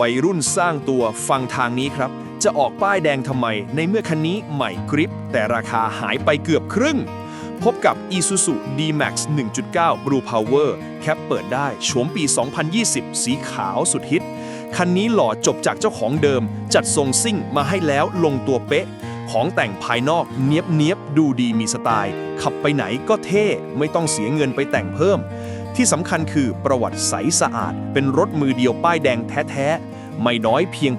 วัยรุ่นสร้างตัวฟังทางนี้ครับ จะออกป้ายแดงทำไม ในเมื่อคันนี้ใหม่กริป แต่ราคาหายไปเกือบครึ่ง พบกับ Isuzu D-Max 1.9 Blue Power แคปเปิดได้โฉมปี 2020 สีขาวสุดฮิต คันนี้หล่อจบจากเจ้าของเดิม จัดทรงซิ่งมาให้แล้วลงตัวเป๊ะ ของแต่งภายนอกเนียบเนียบดูดีมีสไตล์ ขับไปไหนก็เท่ไม่ต้องเสียเงินไปแต่งเพิ่มที่สำคัญคือประวัติใสสะอาด เป็นรถมือเดียวป้ายแดงแท้ๆ ไม่น้อยเพียง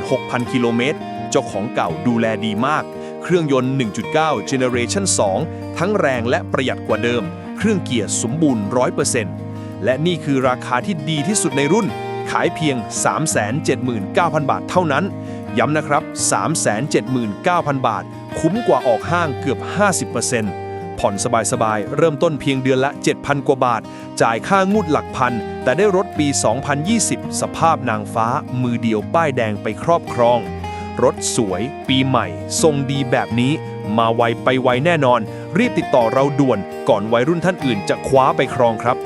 86,000 กิโลเมตร เจ้าของเก่าดูแลดีมาก เครื่องยนต์ 1.9 Generation 2 ทั้งแรงและประหยัดกว่าเดิม เครื่องเกียร์สมบูรณ์ 100%และนี่คือราคาที่ดีที่สุดในรุ่น ขายเพียง 379,000 บาทเท่านั้น ย้ำนะครับ 379,000 บาท คุ้มกว่าออกห้างเกือบ 50% ผ่อนสบายๆ เริ่มต้นเพียงเดือนละ 7,000 กว่าบาท จ่ายค่างุดหลักพัน แต่ได้รถปี 2020 สภาพนางฟ้ามือเดียวป้ายแดงไปครอบครอง รถสวย ปีใหม่ ทรงดีแบบนี้ มาไวไปไวแน่นอน รีบติดต่อเราด่วน ก่อนวัยรุ่นท่านอื่นจะคว้าไปครองครับ